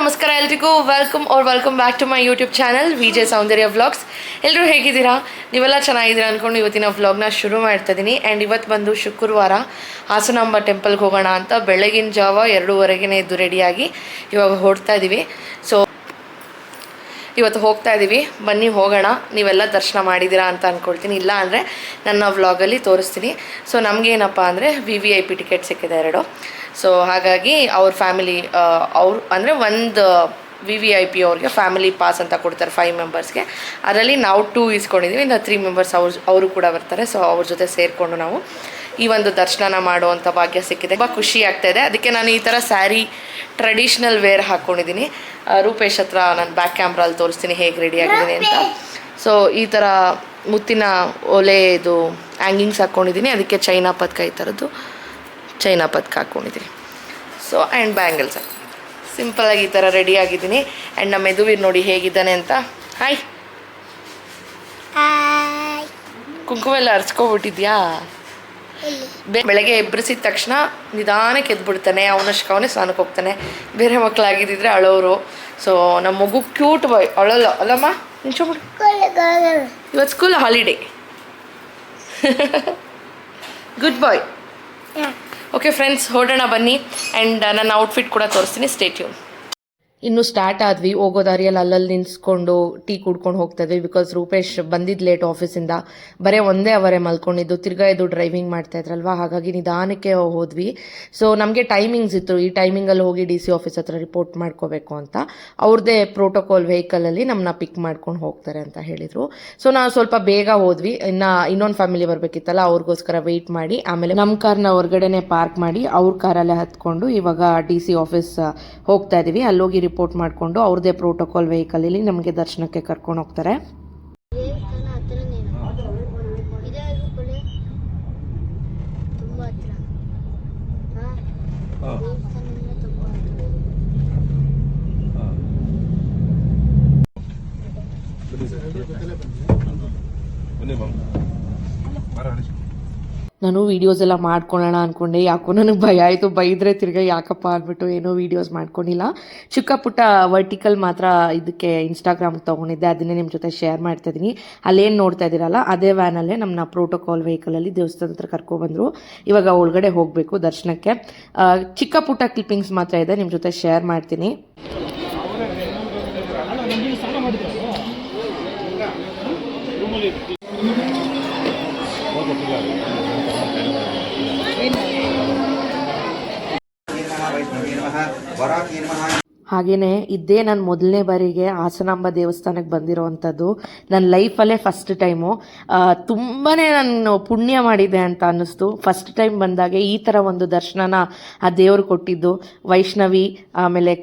ನಮಸ್ಕಾರ ಎಲ್ರಿಗೂ. Welcome are welcome back to my YouTube channel V J Soundarya vlogs ಎಲ್ಲರೂ ಹೇಗಿದ್ದೀರಾ? ನೀವೆಲ್ಲ ಚೆನ್ನಾಗಿದ್ದೀರಾ ಅಂದ್ಕೊಂಡು ಇವತ್ತಿನ ವ್ಲಾಗ್ನ ಶುರು ಮಾಡ್ತಾ ಇದ್ದೀನಿ ಆ್ಯಂಡ್ ಇವತ್ತು ಬಂದು ಶುಕ್ರವಾರ ಹಾಸನಾಂಬ ಟೆಂಪಲ್ಗೆ ಹೋಗೋಣ ಅಂತ ಬೆಳಗಿನ ಜಾವ ಎರಡೂವರೆಗೆ ಎದ್ದು ರೆಡಿಯಾಗಿ ಇವಾಗ ಹೊಡ್ತಾ ಇದ್ದೀವಿ ಸೊ ಇವತ್ತು ಹೋಗ್ತಾ ಇದ್ದೀವಿ ಬನ್ನಿ, ಹೋಗೋಣ. ನೀವೆಲ್ಲ ದರ್ಶನ ಮಾಡಿದ್ದೀರಾ ಅಂತ ಅಂದ್ಕೊಳ್ತೀನಿ ಇಲ್ಲ ಅಂದರೆ ನನ್ನ ವ್ಲಾಗಲ್ಲಿ ತೋರಿಸ್ತೀನಿ. ಸೊ ನಮಗೇನಪ್ಪ ಅಂದರೆ V V I P ticket ಸಿಕ್ಕಿದೆ ಎರಡು. ಸೊ ಹಾಗಾಗಿ ಅವ್ರ ಫ್ಯಾಮಿಲಿ ಅವ್ರು, ಅಂದರೆ ಒಂದು ವಿ ವಿ ಐ ಪಿ ಅವ್ರಿಗೆ ಫ್ಯಾಮಿಲಿ ಪಾಸ್ ಅಂತ ಕೊಡ್ತಾರೆ ಫೈವ್ ಮೆಂಬರ್ಸ್ಗೆ ಅದರಲ್ಲಿ ನಾವು ಟೂ ಇಸ್ಕೊಂಡಿದ್ದೀವಿ ಇನ್ನು ತ್ರೀ ಮೆಂಬರ್ಸ್ ಅವ್ರು, ಅವರು ಕೂಡ ಬರ್ತಾರೆ. ಸೊ ಅವ್ರ ಜೊತೆ ಸೇರಿಕೊಂಡು ನಾವು ಈ ಒಂದು ದರ್ಶನನ ಮಾಡುವಂಥ ಭಾಗ್ಯ ಸಿಕ್ಕಿದೆ. ತುಂಬ ಖುಷಿ ಆಗ್ತಾ ಇದೆ. ಅದಕ್ಕೆ ನಾನು ಈ ಥರ ಸ್ಯಾರಿ ಟ್ರೆಡಿಷ್ನಲ್ ವೇರ್ ಹಾಕ್ಕೊಂಡಿದ್ದೀನಿ ರೂಪೇಶ್ ಹತ್ರ ನಾನು ಬ್ಯಾಕ್ ಕ್ಯಾಮ್ರಲ್ಲಿ ತೋರಿಸ್ತೀನಿ ಹೇಗೆ ರೆಡಿ ಆಗಿದ್ದೀನಿ ಅಂತ. ಸೊ ಈ ಥರ ಮುತ್ತಿನ ಒಲೆ ಇದು ಹ್ಯಾಂಗಿಂಗ್ಸ್ ಹಾಕ್ಕೊಂಡಿದ್ದೀನಿ ಅದಕ್ಕೆ ಚೈನಾ ಪದಕ ಈ ಥರದ್ದು ಚೈನಾ ಪದಕ ಹಾಕ್ಕೊಂಡಿದ್ದೀನಿ ಸೊ ಆ್ಯಂಡ್ ಬ್ಯಾಂಗಲ್ಸ್ ಸಿಂಪಲಾಗಿ ಈ ಥರ ರೆಡಿ ಆಗಿದ್ದೀನಿ. ಆ್ಯಂಡ್ ನಮ್ಮ ಮೆದುವೀರ್ ನೋಡಿ ಹೇಗಿದ್ದಾನೆ ಅಂತ. ಹಾಯ್ ಕುಂಕುಮ ಎಲ್ಲ ಬೆಳಗ್ಗೆ ಎಬ್ಬರಿಸಿದ ತಕ್ಷಣ ನಿಧಾನಕ್ಕೆ ಎದ್ಬಿಡ್ತಾನೆ ಅವನಷ್ಟು ಅವನೇ ಸ್ನಾನಕ್ಕೆ ಹೋಗ್ತಾನೆ. ಬೇರೆ ಮಕ್ಕಳಾಗಿದ್ದಿದ್ರೆ ಅಳೋರು. ಸೊ ನಮ್ಮ ಮಗು ಕ್ಯೂಟ್ ಬಾಯ್ ಅಳಲ್ಲ. ಅಲ್ಲಮ್ಮ ನಿಂಚೋಬಿಡು ಇವತ್ತು school holiday good bye okay friends ಹೊರಡೋಣ ಬನ್ನಿ. ಆ್ಯಂಡ್ ನನ್ನ ಔಟ್ಫಿಟ್ ಕೂಡ ತೋರಿಸ್ತೀನಿ. ಸ್ಟೇಟ್ಯೂನ್ ಇನ್ನು ಸ್ಟಾರ್ಟ್ ಆದ್ವಿ. ಹೋಗೋ ದಾರಿಯಲ್ಲಿ ಅಲ್ಲಲ್ಲಿ ನಿಲ್ಸ್ಕೊಂಡು ಟೀ ಕುಡ್ಕೊಂಡು ಹೋಗ್ತಾ ಇದ್ವಿ ಬಿಕಾಸ್ ರೂಪೇಶ್ ಬಂದಿದ್ದು ಲೇಟ್ ಆಫೀಸಿಂದ ಬರೀ ಒಂದೇ ಅವರೇ ಮಲ್ಕೊಂಡಿದ್ದು. ತಿರ್ಗಾ ಇದು ಡ್ರೈವಿಂಗ್ ಮಾಡ್ತಾ ಇದ್ರಲ್ವಾ? ಹಾಗಾಗಿ ನಿಧಾನಕ್ಕೆ ಹೋದ್ವಿ. ಸೊ ನಮಗೆ ಟೈಮಿಂಗ್ಸ್ ಇತ್ತು. ಈ ಟೈಮಿಂಗಲ್ಲಿ ಹೋಗಿ ಡಿ ಸಿ ಆಫೀಸ್ ಹತ್ರ ರಿಪೋರ್ಟ್ ಮಾಡ್ಕೋಬೇಕು ಅಂತ. ಅವ್ರದ್ದೇ ಪ್ರೋಟೋಕಾಲ್ ವೆಹಿಕಲಲ್ಲಿ ನಮ್ಮನ್ನ ಪಿಕ್ ಮಾಡ್ಕೊಂಡು ಹೋಗ್ತಾರೆ ಅಂತ ಹೇಳಿದರು. ಸೊ ನಾವು ಸ್ವಲ್ಪ ಬೇಗ ಹೋದ್ವಿ. ಇನ್ನು ಇನ್ನೊಂದು ಫ್ಯಾಮಿಲಿ ಬರಬೇಕಿತ್ತಲ್ಲ, ಅವ್ರಿಗೋಸ್ಕರ ವೆಯ್ಟ್ ಮಾಡಿ. ಆಮೇಲೆ ನಮ್ಮ ಕಾರ್ನ ಹೊರಗಡೆನೆ ಪಾರ್ಕ್ ಮಾಡಿ, ಅವ್ರ ಕಾರಲ್ಲೇ ಹತ್ಕೊಂಡು ಇವಾಗ ಡಿ ಸಿ ಆಫೀಸ್ ಹೋಗ್ತಾ ಇದ್ದೀವಿ ಅಲ್ಲೋಗಿ ರಿಪೋರ್ಟ್ ಮಾಡಿಕೊಂಡು ಅವ್ರದ್ದೇ ಪ್ರೋಟೋಕಾಲ್ ವೆಹಿಕಲಲ್ಲಿ ನಮಗೆ ದರ್ಶನಕ್ಕೆ ಕರ್ಕೊಂಡು ಹೋಗ್ತಾರೆ. ಬನ್ನಿ ಮ್ಯಾಮ್. ನಾನು ವೀಡಿಯೋಸ್ ಎಲ್ಲ ಮಾಡ್ಕೊಳ್ಳೋಣ ಅಂದ್ಕೊಂಡೆ ಯಾಕೋ ನನಗೆ ಭಯ ಆಯಿತು. ಬೈದ್ರೆ ತಿರ್ಗಾ ಯಾಕಪ್ಪ ಅಂದ್ಬಿಟ್ಟು ಏನೋ ವೀಡಿಯೋಸ್ ಮಾಡ್ಕೊಂಡಿಲ್ಲ. ಚಿಕ್ಕ ಪುಟ್ಟ ವರ್ಟಿಕಲ್ ಮಾತ್ರ ಇದಕ್ಕೆ ಇನ್ಸ್ಟಾಗ್ರಾಮ್ಗೆ ತೊಗೊಂಡಿದ್ದೆ. ಅದನ್ನೇ ನಿಮ್ಮ ಜೊತೆ ಶೇರ್ ಮಾಡ್ತಾ ಇದ್ದೀನಿ ಅಲ್ಲೇನು ನೋಡ್ತಾ ಇದ್ದೀರಲ್ಲ, ಅದೇ ವ್ಯಾನಲ್ಲೇ ನಮ್ಮನ್ನ ಪ್ರೋಟೋಕಾಲ್ ವೆಹಿಕಲಲ್ಲಿ ದೇವಸ್ಥಾನ ಹತ್ರ ಕರ್ಕೊಬಂದರು. ಇವಾಗ ಒಳಗಡೆ ಹೋಗಬೇಕು ದರ್ಶನಕ್ಕೆ. ಚಿಕ್ಕ ಪುಟ್ಟ ಕ್ಲಿಪ್ಪಿಂಗ್ಸ್ ಮಾತ್ರ ಇದೆ. ನಿಮ್ಮ ಜೊತೆ ಶೇರ್ ಮಾಡ್ತೀನಿ. වරා කියන මහා ಹಾಗೆಯೇ ಇದ್ದೇ ನಾನು ಮೊದಲನೇ ಬಾರಿಗೆ ಹಾಸನಾಂಬ ದೇವಸ್ಥಾನಕ್ಕೆ ಬಂದಿರೋವಂಥದ್ದು. ನನ್ನ ಲೈಫಲ್ಲೇ ಫಸ್ಟ್ ಟೈಮು ತುಂಬಾ ನಾನು ಪುಣ್ಯ ಮಾಡಿದೆ ಅಂತ ಅನ್ನಿಸ್ತು. ಫಸ್ಟ್ ಟೈಮ್ ಬಂದಾಗ ಈ ಥರ ಒಂದು ದರ್ಶನನ ಆ ದೇವರು ಕೊಟ್ಟಿದ್ದು. ವೈಷ್ಣವಿ ಆಮೇಲೆ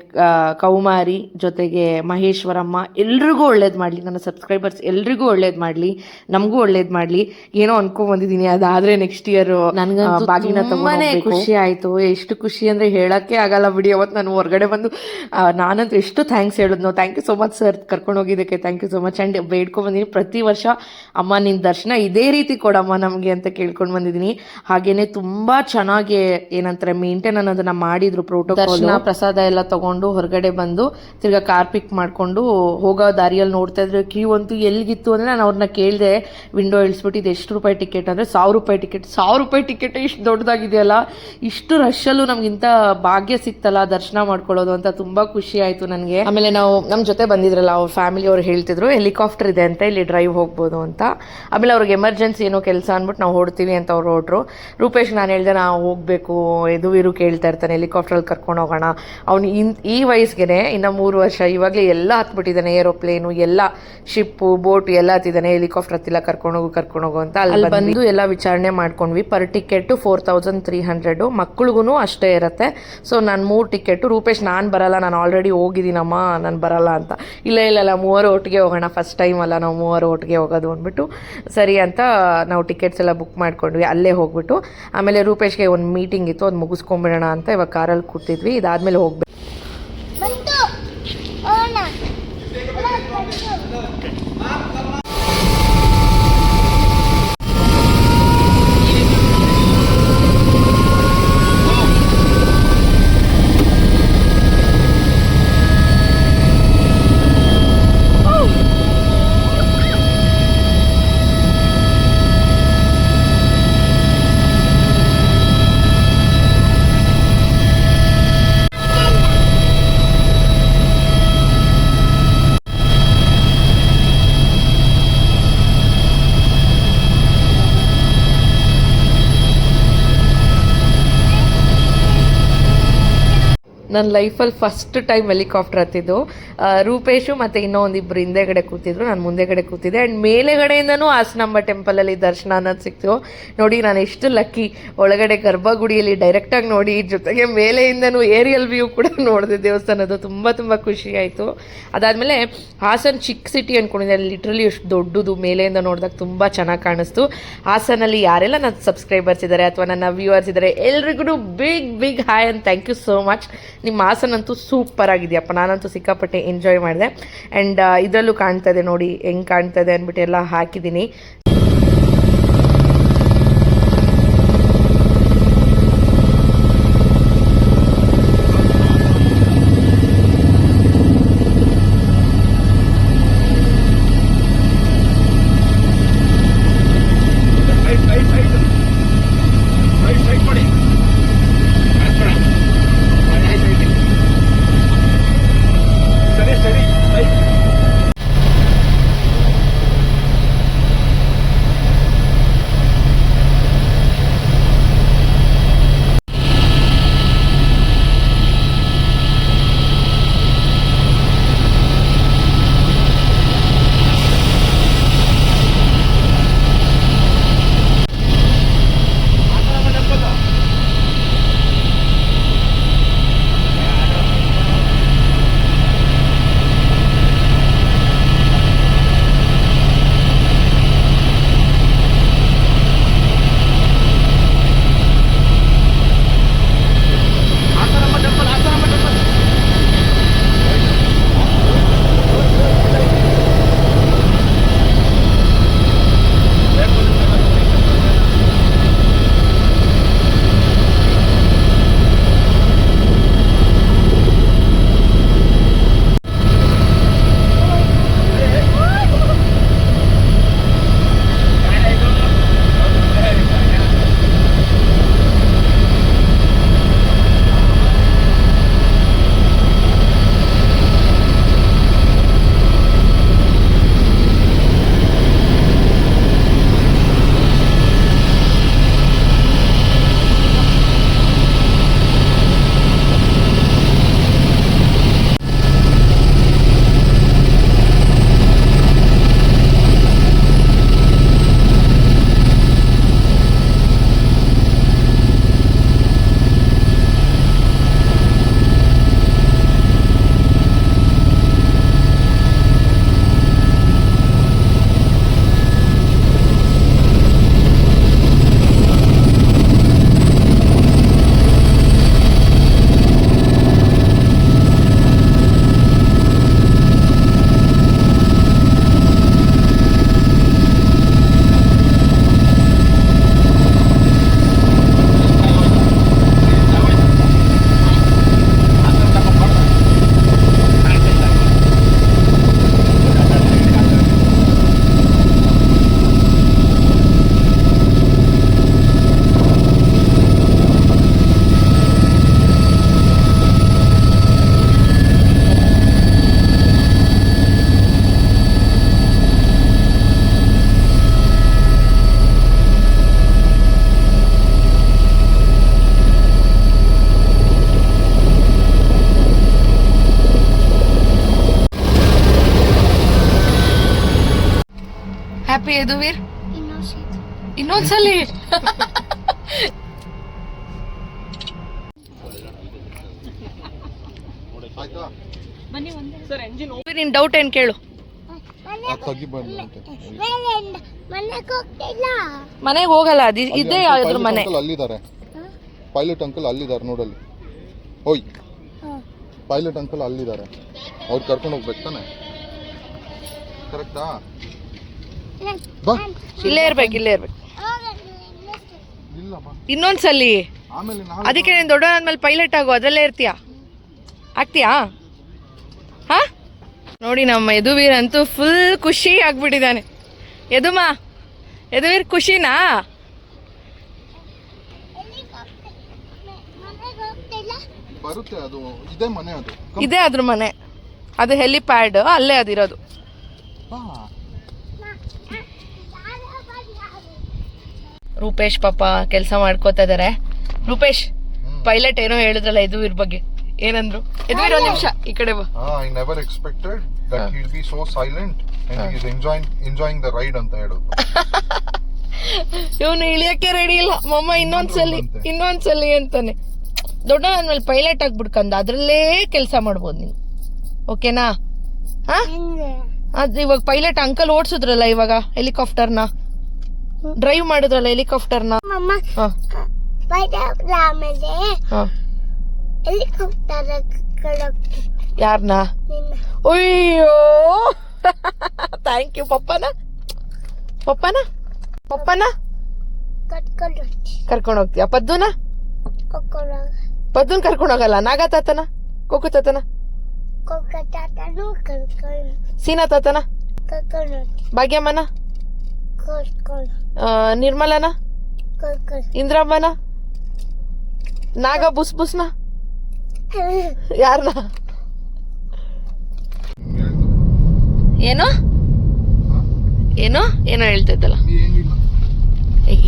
ಕೌಮಾರಿ ಜೊತೆಗೆ ಮಹೇಶ್ವರಮ್ಮ ಎಲ್ರಿಗೂ ಒಳ್ಳೇದು ಮಾಡಲಿ. ನನ್ನ ಸಬ್ಸ್ಕ್ರೈಬರ್ಸ್ ಎಲ್ರಿಗೂ ಒಳ್ಳೇದು ಮಾಡಲಿ. ನಮಗೂ ಒಳ್ಳೇದು ಮಾಡಲಿ. ಏನೋ ಅನ್ಕೊಂಡ್ ಬಂದಿದ್ದೀನಿ ಅದಾದ್ರೆ ನೆಕ್ಸ್ಟ್ ಇಯರ್ ನನಗೆ ಬಾಗಿನ ತುಂಬಾನೇ ಖುಷಿ ಆಯಿತು. ಎಷ್ಟು ಖುಷಿ ಅಂದ್ರೆ ಹೇಳೋಕ್ಕೆ ಆಗಲ್ಲ ಬಿಡಿ. ಅವತ್ತು ನಾನು ಹೊರಗಡೆ ಬಂದು ನಾನಂತೂ ಎಷ್ಟು thanks ಹೇಳಿದ್ನೋ thank you so much sir ಕರ್ಕೊಂಡು ಹೋಗಿದ್ದಕ್ಕೆ thank you so much and ಬೇಡ್ಕೊಂಡು ಬಂದಿನಿ. ಪ್ರತಿ ವರ್ಷ ಅಮ್ಮ ನಿನ್ನ ದರ್ಶನ ಇದೇ ರೀತಿ ಕೊಡಮ್ಮ ನಮಗೆ ಅಂತ ಕೇಳ್ಕೊಂಡು ಬಂದಿದ್ದೀನಿ ಹಾಗೇನೆ ತುಂಬಾ ಚೆನ್ನಾಗಿ ಏನಂತಾರೆ ಮೇಂಟೈನ್ ಅನ್ನೋದನ್ನ ಮಾಡಿದ್ರು ಪ್ರೋಟೋಕಾಲ್ ಪ್ರಸಾದ ಎಲ್ಲ ತಗೊಂಡು ಹೊರಗಡೆ ಬಂದು ತಿರ್ಗಾ ಕಾರ್ ಪಿಕ್ ಮಾಡ್ಕೊಂಡು ಹೋಗೋ ದಾರಿಯಲ್ಲಿ ನೋಡ್ತಾ ಇದ್ರೆ. ಕ್ಯೂ ಅಂತೂ ಎಲ್ಲಿಗಿತ್ತು ಅಂದ್ರೆ ನಾನು ಅವ್ರನ್ನ ಕೇಳಿದೆ ವಿಂಡೋ ಇಳಿಸ್ಬಿಟ್ಟು ಇದು ಎಷ್ಟು ರೂಪಾಯಿ ಟಿಕೆಟ್ ಅಂದ್ರೆ ಸಾವಿರ ರೂಪಾಯಿ ಟಿಕೆಟ್ ಸಾವಿರ ರೂಪಾಯಿ ಟಿಕೆಟ್ ಇಷ್ಟು ದೊಡ್ಡದಾಗಿದೆಯಲ್ಲ. ಇಷ್ಟು ರಶಲ್ಲೂ ನಮ್ಗಿಂತ ಭಾಗ್ಯ ಸಿಕ್ತಲ್ಲ ದರ್ಶನ ಮಾಡ್ಕೊಳ್ಳೋದು ಅಂತ ತುಂಬಾ ಖುಷಿ ಆಯ್ತು ನನಗೆ. ಆಮೇಲೆ ನಾವು ನಮ್ಮ ಜೊತೆ ಬಂದಿದ್ರಲ್ಲ ಅವ್ರ ಫ್ಯಾಮಿಲಿ ಅವ್ರು ಹೇಳ್ತಿದ್ರು ಹೆಲಿಕಾಪ್ಟರ್ ಇದೆ ಅಂತ ಇಲ್ಲಿ ಡ್ರೈವ್ ಹೋಗ್ಬೋದು ಅಂತ. ಆಮೇಲೆ ಅವ್ರಿಗೆ ಎಮರ್ಜೆನ್ಸಿ ಏನೋ ಕೆಲಸ ಅಂದ್ಬಿಟ್ಟು ನಾವು ಹೊಡ್ತೀವಿ ಅಂತ ಅವ್ರು ಹೊರಟ್ರು. ರೂಪೇಶ್ ನಾನು ಹೇಳ್ದೆ ನಾವು ಹೋಗ್ಬೇಕು ಇದು ಇರು ಕೇಳ್ತಾ ಇರ್ತಾನೆ ಹೆಲಿಕಾಪ್ಟ್ರಲ್ಲಿ ಕರ್ಕೊಂಡು ಹೋಗೋಣ. ಅವನು ಇನ್ ಈ ವಯಸ್ಸಿಗೆ ಇನ್ನು ಮೂರು ವರ್ಷ ಇವಾಗಲೇ ಎಲ್ಲ ಹತ್ಬಿಟ್ಟಿದ್ದಾನೆ ಏರೋಪ್ಲೇನು ಎಲ್ಲ ಶಿಪ್ಪು ಬೋಟ್ ಎಲ್ಲ ಹತ್ತಿದ್ದಾನೆ ಹೆಲಿಕಾಪ್ಟರ್ ಹತ್ತಿಲ್ಲ ಕರ್ಕೊಂಡು ಹೋಗು ಕರ್ಕೊಂಡು ಹೋಗು ಅಂತ ಅಲ್ಲಿ ಬಂದು ಎಲ್ಲ ವಿಚಾರಣೆ ಮಾಡ್ಕೊಂಡ್ವಿ. Per ticket four thousand three hundred ಮಕ್ಳಿಗೂ ಅಷ್ಟೇ ಇರುತ್ತೆ. ಸೊ ನಾನು ಮೂರು ಟಿಕೆಟು ರೂಪೇಶ್ ನಾನು ಬರಲ್ಲ ನಾನು ಆಲ್ರೆಡಿ ಹೋಗಿದ್ದೀನಮ್ಮ, ನಾನು ಬರಲ್ಲ ಅಂತ. ಇಲ್ಲ ಇಲ್ಲ ಇಲ್ಲ, ಮೂವರು ಒಟ್ಟಿಗೆ ಹೋಗೋಣ ಫಸ್ಟ್ ಟೈಮ್ ಅಲ್ಲ, ನಾವು ಮೂವರು ಒಟ್ಟಿಗೆ ಹೋಗೋದು ಅಂದ್ಬಿಟ್ಟು, ಸರಿ ಅಂತ ನಾವು ಟಿಕೆಟ್ಸ್ ಎಲ್ಲ ಬುಕ್ ಮಾಡ್ಕೊಂಡ್ವಿ, ಅಲ್ಲೇ ಹೋಗ್ಬಿಟ್ಟು. ಆಮೇಲೆ ರೂಪೇಶ್ಗೆ ಒಂದು ಮೀಟಿಂಗ್ ಇತ್ತು, ಅದು ಮುಗಿಸ್ಕೊಂಬಿಡೋಣ ಅಂತ ಇವಾಗ ಕಾರಲ್ಲಿ ಕೂತಿದ್ವಿ, ಇದಾದಮೇಲೆ ಹೋಗ್ಬೇಕು ಬಂತು ಹೋಗೋಣ ಆ ನನ್ನ ಲೈಫಲ್ಲಿ ಫಸ್ಟ್ ಟೈಮ್ ಹೆಲಿಕಾಪ್ಟರ್ ಹತ್ತಿದ್ದು. ರೂಪೇಶು ಮತ್ತು ಇನ್ನೂ ಒಂದಿಬ್ಬರು ಹಿಂದೆಗಡೆ ಕೂತಿದ್ರು. ನಾನು ಮುಂದೆಗಡೆ ಕೂತಿದ್ದೆ. ಆ್ಯಂಡ್ ಮೇಲೆಗಡೆಯಿಂದನೂ ಹಾಸನಾಂಬ ಟೆಂಪಲಲ್ಲಿ ದರ್ಶನ ಅನ್ನೋದು ಸಿಕ್ತು. ನೋಡಿ, ನಾನು ಎಷ್ಟು ಲಕ್ಕಿ ಒಳಗಡೆ ಗರ್ಭಗುಡಿಯಲ್ಲಿ ಡೈರೆಕ್ಟಾಗಿ ನೋಡಿ, ಜೊತೆಗೆ ಮೇಲೆಯಿಂದನೂ ಏರಿಯಲ್ ವ್ಯೂ ಕೂಡ ನೋಡಿದೆ. ದೇವಸ್ಥಾನದ್ದು ತುಂಬ ತುಂಬ ಖುಷಿ ಆಯಿತು. ಅದಾದಮೇಲೆ ಹಾಸನ ಚಿಕ್ಕ ಸಿಟಿ ಅಂದ್ಕೊಂಡಿದ್ದೆ ಲಿಟ್ರಲಿ ಎಷ್ಟು ದೊಡ್ಡದು. ಮೇಲೆಯಿಂದ ನೋಡಿದಾಗ ತುಂಬ ಚೆನ್ನಾಗಿ ಕಾಣಿಸ್ತು. ಹಾಸನಲ್ಲಿ ಯಾರೆಲ್ಲ ನನ್ನ ಸಬ್ಸ್ಕ್ರೈಬರ್ಸ್ ಇದ್ದಾರೆ ಅಥವಾ ನನ್ನ ವ್ಯೂವರ್ಸ್ ಇದ್ದಾರೆ ಎಲ್ರಿಗೂ big big hi and thank you so much ನಿಮ್ಮ ಹಾಸನಂತೂ ಸೂಪರ್ ಆಗಿದೆಯಪ್ಪ. ನಾನಂತೂ ಸಿಕ್ಕಾಪಟ್ಟೆ ಎಂಜಾಯ್ ಮಾಡಿದೆ. ಆ್ಯಂಡ್ ಇದರಲ್ಲೂ ಕಾಣ್ತಾ ಇದೆ ನೋಡಿ, ಹೆಂಗೆ ಕಾಣ್ತಾ ಇದೆ ಅಂದ್ಬಿಟ್ಟು ಎಲ್ಲ ಹಾಕಿದ್ದೀನಿ. ಯದುವೀರ್ ಇನ್ನೋಸೆಂಟ್ ಇನ್ನೊಂದ್ಸಲಿ ನಿನ್ ಡೌಟ್ ಏನ್ ಕೇಳು? ಮನೆಗೆ ಹೋಗಲ್ಲ ಅದು ಇದೇ ಅದ್ರ ಮನೆ. ಅಲ್ಲಿದ್ದಾರೆ. ಪೈಲಟ್ ಅಂಕಲ್ ಅಲ್ಲಿದ್ದಾರೆ ನೋಡಲ್ಲಿ. ಹೋಯ್. ಪೈಲಟ್ ಅಂಕಲ್ ಅಲ್ಲಿದ್ದಾರೆ. ಅವ್ರು ಕರ್ಕೊಂಡು ಹೋಗ್ಬೇಕು ತಾನೆ? ಕರೆಕ್ಟಾ ಬಾ. ಇಲ್ಲೇ ಇರ್ಬೇಕು ಇಲ್ಲೇ ಇರ್ಬೇಕು. ಇನ್ನೊಂದ್ಸಲಿ ಅದಕ್ಕೆ ನೀನು ದೊಡ್ಡವನಾದ್ಮೇಲೆ ಪೈಲಟ್ ಆಗು ಅದರಲ್ಲೇ ಇರ್ತೀಯಾ? ಆಗ್ತೀಯಾ? ಹಾ? ನೋಡಿ ನಮ್ಮ ಯದುವೀರ್ ಅಂತೂ ಫುಲ್ ಖುಷಿ ಆಗ್ಬಿಟ್ಟಿದ್ದಾನೆ. ಯದುಮಾ ಯದುವೀರ್ ಖುಷಿನಾ? ಇದೇ ಅದ್ರ ಮನೆ. ಅದು ಹೆಲಿಪ್ಯಾಡ್ ಅಲ್ಲೇ ಅದಿರೋದು ಬಾ ರೂಪೇಶ್ ಪಾಪ ಕೆಲಸ ಮಾಡ್ಕೋತಾ ಇದಾರೆ. ರೂಪೇಶ್ ಪೈಲಟ್ ಏನೋ ಹೇಳಿದ್ರಲ್ಲ ಇರ್ ಬಗ್ಗೆ. ಏನಂದ್ರು? ಇದು ಒಂದ್ ನಿಮಿಷ ಈ ಕಡೆ ಬಾ. Never expected that will be so silent and and is enjoying enjoying the ride ಅಂತ ಹೇಳೋದು. ಇವನು ಇಳಿಯಕ್ಕೆ ರೆಡಿ ಇಲ್ಲ. ಮಮ್ಮ ಇನ್ನೊಂದ್ಸಲಿ. ಇನ್ನೊಂದ್ಸಲಿ ಅಂತಾನೆ. ದೊಡ್ಡ ಮೇಲೆ ಪೈಲಟ್ ಆಗ್ಬಿಡ್ಕಂದ ಅದ್ರಲ್ಲೇ ಕೆಲಸ ಮಾಡ್ಬೋದು ನೀನು. ಓಕೆನಾ? ಹಾ? ಅದು ಅದ್ ಇವಾಗ ಪೈಲಟ್ ಅಂಕಲ್ ಓಡ್ಸಿದ್ರಲ್ಲ ಇವಾಗ ಹೆಲಿಕಾಪ್ಟರ್ನ ಡ್ರೈವ್ ಮಾಡಿದ್ರಲ್ಲ ಹೆಲಿಕಾಪ್ಟರ್ನ ಯಾರನ್ನ ಅಯ್ಯೋ. ಥ್ಯಾಂಕ್ ಯು ಪಪ್ಪನ. ಪಪ್ಪನ? ಪಪ್ಪನ? ಕರ್ಕೊಂಡು ಹೋಗ್ತೀಯ? ಪದ್ದುನ? ಪದ್ದುನ್ ಕರ್ಕೊಂಡು ಹೋಗಲ್ಲ ನಾಗ ತಾತನ? ಕೊಕ್ಕು ತಾತನ? ಸೀನಾ ತಾತನ? ಭಾಗ್ಯಮ್ಮನ? ನಿರ್ಮಲನ? ಇಂದ್ರಮ್ಮನ? ನಾಗ ಬುಸ್ ಬುಸ್ನ? ಯಾರನ್ನ ಏನು? ಏನು? ಏನೋ ಹೇಳ್ತಿದ್ದಲ್ಲ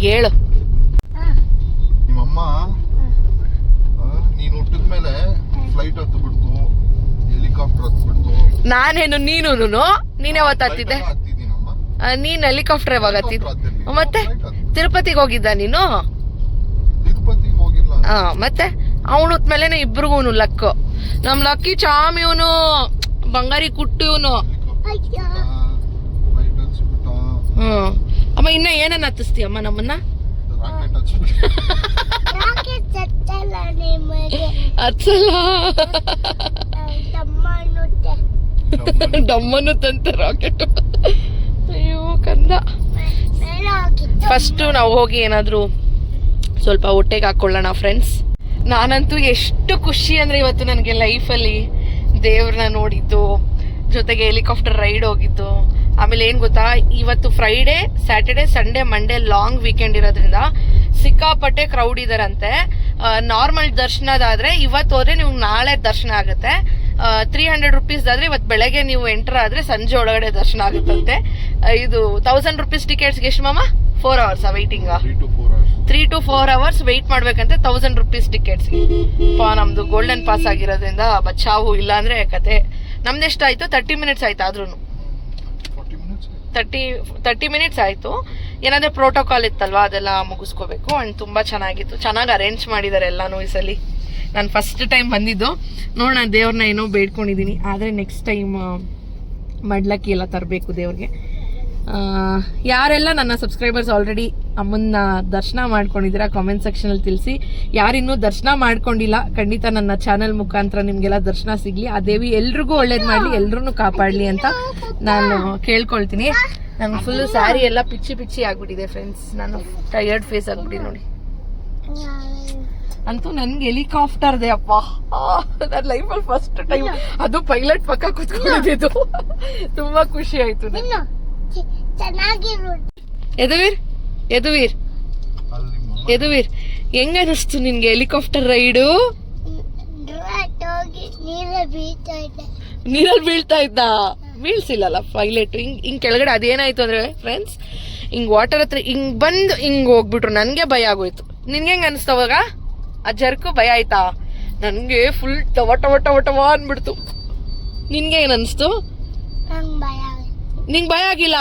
ಹೇಳು. ನಿಮ್ಮಮ್ಮ ನೀನು ಹುಟ್ಟಿದ ಮೇಲೆ ಫ್ಲೈಟ್ ಹತ್ತು ಬಿಡ್ತು ಹೆಲಿಕಾಪ್ಟರ್ ಹತ್ತು ಬಿಡ್ತು ನಾನೇನು ನೀನು ನೀನೇ ಆ, ನೀನ್ ಹೆಲಿಕಾಪ್ಟರ್ ಯಾವಾಗ ಮತ್ತೆ ತಿರುಪತಿಗ್ ಹೋಗಿದ್ದ ನೀನು? ಹಾ ಮತ್ತೆ? ಅವನು ಮೇಲೆ ಇಬ್ರಿಗೂ ಲಕ್ಕು. ನಮ್ ಲಕ್ಕಿ ಚಾಮ್ ಇವನು ಬಂಗಾರಿ ಕುಟ್ಟು ಇವನು. ಹ್ಮ್. ಅಮ್ಮ ಇನ್ನ ಏನನ್ನ ಹತ್ತಿಸ್ತೀಯಮ್ಮ ನಮ್ಮನ್ನ? ಹತ್ಸಲ್ಲ ತಮ್ಮ ತಂತೆ ರಾಕೆಟ್ ಕಂದ ಫಸ್ಟು ಫಸ್ಟ್ ನಾವು ಹೋಗಿ ಏನಾದರೂ ಸ್ವಲ್ಪ ಹೊಟ್ಟೆಗೆ ಹಾಕೊಳ್ಳೋಣ ಫ್ರೆಂಡ್ಸ್ ನಾನಂತೂ ಎಷ್ಟು ಖುಷಿ ಅಂದ್ರೆ ಇವತ್ತು ನನಗೆ ಲೈಫಲ್ಲಿ ದೇವ್ರನ್ನ ನೋಡಿದ್ದು ಜೊತೆಗೆ ಹೆಲಿಕಾಪ್ಟರ್ ರೈಡ್ ಹೋಗಿದ್ದು. ಆಮೇಲೆ ಏನು ಗೊತ್ತಾ ಇವತ್ತು Friday Saturday Sunday Monday long weekend ಇರೋದ್ರಿಂದ ಸಿಕ್ಕಾಪಟ್ಟೆ ಕ್ರೌಡ್ ಇದಾರಂತೆ. ನಾರ್ಮಲ್ ದರ್ಶನದಾದರೆ ಇವತ್ತು ಹೋದ್ರೆ ನಿಮ್ಗೆ ನಾಳೆ ದರ್ಶನ ಆಗುತ್ತೆ. ತ್ರೀ ಹಂಡ್ರೆಡ್ ರುಪೀಸ್ ಆದ್ರೆ ಇವತ್ತು ಬೆಳಗ್ಗೆ ನೀವು ಎಂಟರ್ ಆದ್ರೆ ಸಂಜೆ ಒಳಗಡೆ ದರ್ಶನ ಆಗುತ್ತಂತೆ. ಇದು ತೌಸಂಡ್ ರುಪೀಸ್ ಟಿಕೆಟ್ಸ್ಗೆ ಎಷ್ಟು ಮಾಮ? Four hours waiting three to four hours wait ಮಾಡ್ಬೇಕಂತೆ thousand rupees tickets ಪಾ ನಮ್ದು ಗೋಲ್ಡನ್ ಪಾಸ್ ಆಗಿರೋದ್ರಿಂದ ಬಚಾವು ಇಲ್ಲ ಅಂದ್ರೆ ಕತೆ. ನಮ್ದು ಆಯ್ತು? ತರ್ಟಿ ಮಿನಿಟ್ಸ್ ಆಯ್ತು ಆದ್ರೂ ತರ್ಟಿ ತರ್ಟಿ ಮಿನಿಟ್ಸ್ ಆಯ್ತು. ಏನಾದ್ರೆ ಪ್ರೋಟೋಕಾಲ್ ಇತ್ತಲ್ವಾ? ಅದೆಲ್ಲ ಮುಗಿಸ್ಕೋಬೇಕು. ಅಂಡ್ ತುಂಬಾ ಚೆನ್ನಾಗಿತ್ತು. ಚೆನ್ನಾಗಿ ಅರೇಂಜ್ ಮಾಡಿದ್ದಾರೆ ಎಲ್ಲಾನು ಈ ಸಲಿ. ನಾನು ಫಸ್ಟ್ ಟೈಮ್ ಬಂದಿದ್ದು. ನೋಡೋಣ, ದೇವ್ರನ್ನ ಏನೋ ಬೇಡ್ಕೊಂಡಿದ್ದೀನಿ ಆದರೆ ನೆಕ್ಸ್ಟ್ ಟೈಮ್ ಮಡ್ಲಕ್ಕಿ ಎಲ್ಲ ತರಬೇಕು ದೇವ್ರಿಗೆ. ಯಾರೆಲ್ಲ ನನ್ನ ಸಬ್ಸ್ಕ್ರೈಬರ್ಸ್ ಆಲ್ರೆಡಿ ಅಮ್ಮನ್ನ ದರ್ಶನ ಮಾಡ್ಕೊಂಡಿದ್ದೀರಾ ಕಾಮೆಂಟ್ ಸೆಕ್ಷನಲ್ಲಿ ತಿಳಿಸಿ. ಯಾರಿನ್ನೂ ದರ್ಶನ ಮಾಡ್ಕೊಂಡಿಲ್ಲ, ಖಂಡಿತ ನನ್ನ ಚಾನೆಲ್ ಮುಖಾಂತರ ನಿಮಗೆಲ್ಲ ದರ್ಶನ ಸಿಗಲಿ. ಆ ದೇವಿ ಎಲ್ರಿಗೂ ಒಳ್ಳೇದು ಮಾಡಲಿ ಎಲ್ಲರೂ ಕಾಪಾಡಲಿ ಅಂತ ನಾನು ಕೇಳ್ಕೊಳ್ತೀನಿ. ನಂಗೆ ಫುಲ್ ಸ್ಯಾರಿ ಎಲ್ಲ ಪಿಚ್ಚಿ ಪಿಚ್ಚಿ ಆಗ್ಬಿಟ್ಟಿದೆ ಫ್ರೆಂಡ್ಸ್ ನಾನು ಟಯರ್ಡ್ ಫೇಸ್ ಆಗ್ಬಿಟ್ಟಿದೆ ನೋಡಿ. ಅಂತೂ ನನ್ಗೆ ಹೆಲಿಕಾಪ್ಟರ್ದೆ ಅಪ್ಪ. ನನ್ನ ಲೈಫಲ್ಲಿ ಫಸ್ಟ್ ಟೈಮ್ ಅದು ಪೈಲಟ್ ಪಕ್ಕ ಕುತ್ಕೊಂಡಿದ್ದು. ತುಂಬಾ ಖುಷಿ ಆಯ್ತು ಯದುವೀರ್ ಯದುವೀರ್. ಅಲ್ಲಿ ಯದುವೀರ್ ಹೆಂಗ ಅನಿಸ್ತು ನಿನ್ಗೆ ಹೆಲಿಕಾಪ್ಟರ್ ರೈಡು ನೀರಲ್ಲಿ ಬೀಳ್ತಾ ಇದ್ದ? ಬೀಳ್ಸಿಲ್ಲಲ್ಲ ಪೈಲಟ್ ಹಿಂಗ್ ಹಿಂಗ್ ಕೆಳಗಡೆ ಅದೇನಾಯ್ತು ಅಂದ್ರೆ ಫ್ರೆಂಡ್ಸ್ ಹಿಂಗ್ ವಾಟರ್ ಹತ್ರ ಹಿಂಗ್ ಬಂದು ಹಿಂಗ್ ಹೋಗ್ಬಿಟ್ರು. ನನ್ಗೆ ಭಯ ಆಗೋಯ್ತು. ನಿನ್ಗೆ ಹೆಂಗ್ ಅನಿಸ್ತವಾಗ ಆ ಜರ್ಕು ಭಯ ಆಯ್ತಾ? ನನಗೆ ಫುಲ್ ಟವ ಟವ ಟವ ಟವ ಅನ್ಬಿಡ್ತು. ನಿನ್ಗೆ ಏನ್ ಅನ್ಸ್ತು? ನಿಂಗೆ ಭಯ ನಿಂಗ್ ಭಯ ಆಗಿಲ್ಲ?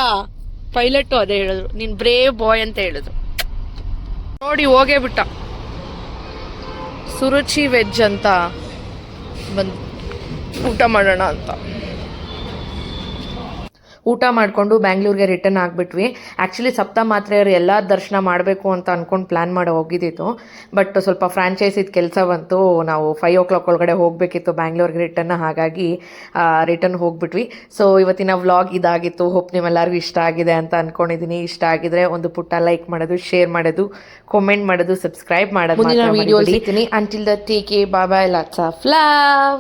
ಪೈಲಟ್ ಅದೇ ಹೇಳಿದ್ರು. ನೀನ್ ಬ್ರೇವ್ ಬಾಯ್ ಅಂತ ಹೇಳಿದ್ರು. ನೋಡಿ ಹೋಗೇ ಬಿಟ್ಟ. ಸುರುಚಿ ವೆಜ್ ಅಂತ ಬಂದ್ ಊಟ ಮಾಡೋಣ ಅಂತ. ಊಟ ಮಾಡಿಕೊಂಡು ಬ್ಯಾಂಗ್ಳೂರ್ಗೆ ರಿಟರ್ನ್ ಆಗಿಬಿಟ್ವಿ. ಆ್ಯಕ್ಚುಲಿ ಸಪ್ತ ಮಾತ್ರೆಯವರು ಎಲ್ಲ ದರ್ಶನ ಮಾಡಬೇಕು ಅಂತ ಅಂದ್ಕೊಂಡು ಪ್ಲ್ಯಾನ್ ಮಾಡಿ ಹೋಗಿದ್ದಿತ್ತು. ಬಟ್ ಸ್ವಲ್ಪ ಫ್ರಾಂಚೈಸಿದ ಕೆಲಸ ಬಂತು. ನಾವು ಫೈವ್ ಓ ಕ್ಲಾಕ್ ಒಳಗಡೆ ಹೋಗಬೇಕಿತ್ತು ಬ್ಯಾಂಗ್ಳೂರ್ಗೆ ರಿಟರ್ನ್ ಹಾಗಾಗಿ ರಿಟರ್ನ್ ಹೋಗ್ಬಿಟ್ವಿ. ಸೊ ಇವತ್ತಿನ ವ್ಲಾಗ್ ಇದಾಗಿತ್ತು. ಹೋಪ್ ನಿಮ್ಮೆಲ್ಲರಿಗೂ ಇಷ್ಟ ಆಗಿದೆ ಅಂತ ಅಂದ್ಕೊಂಡಿದ್ದೀನಿ ಇಷ್ಟ ಆಗಿದ್ರೆ ಒಂದು ಪುಟ್ಟ ಲೈಕ್ ಮಾಡೋದು ಶೇರ್ ಮಾಡೋದು ಕಮೆಂಟ್ ಮಾಡೋದು ಸಬ್ಸ್ಕ್ರೈಬ್ ಮಾಡೋದು video until the take bye lots of love